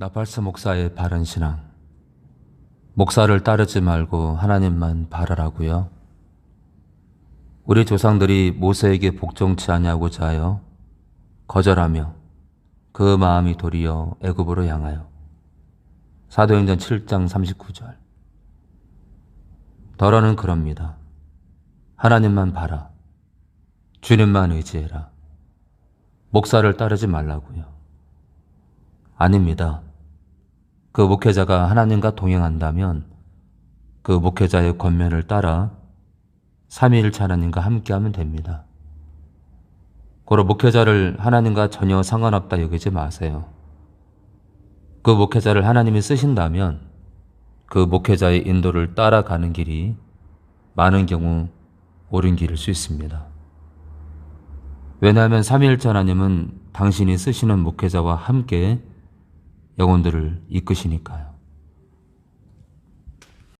나팔스 목사의 바른 신앙. 목사를 따르지 말고 하나님만 바라라고요. 우리 조상들이 모세에게 복종치 아니하고자 하여 거절하며 그 마음이 도리어 애굽으로 향하여 사도행전 7장 39절. 더러는 그럽니다. 하나님만 바라. 주님만 의지해라. 목사를 따르지 말라고요. 아닙니다. 그 목회자가 하나님과 동행한다면 그 목회자의 권면을 따라 삼위일체 하나님과 함께하면 됩니다. 고로 목회자를 하나님과 전혀 상관없다 여기지 마세요. 그 목회자를 하나님이 쓰신다면 그 목회자의 인도를 따라가는 길이 많은 경우 옳은 길일 수 있습니다. 왜냐하면 삼위일체 하나님은 당신이 쓰시는 목회자와 함께 영혼들을 이끄시니까요.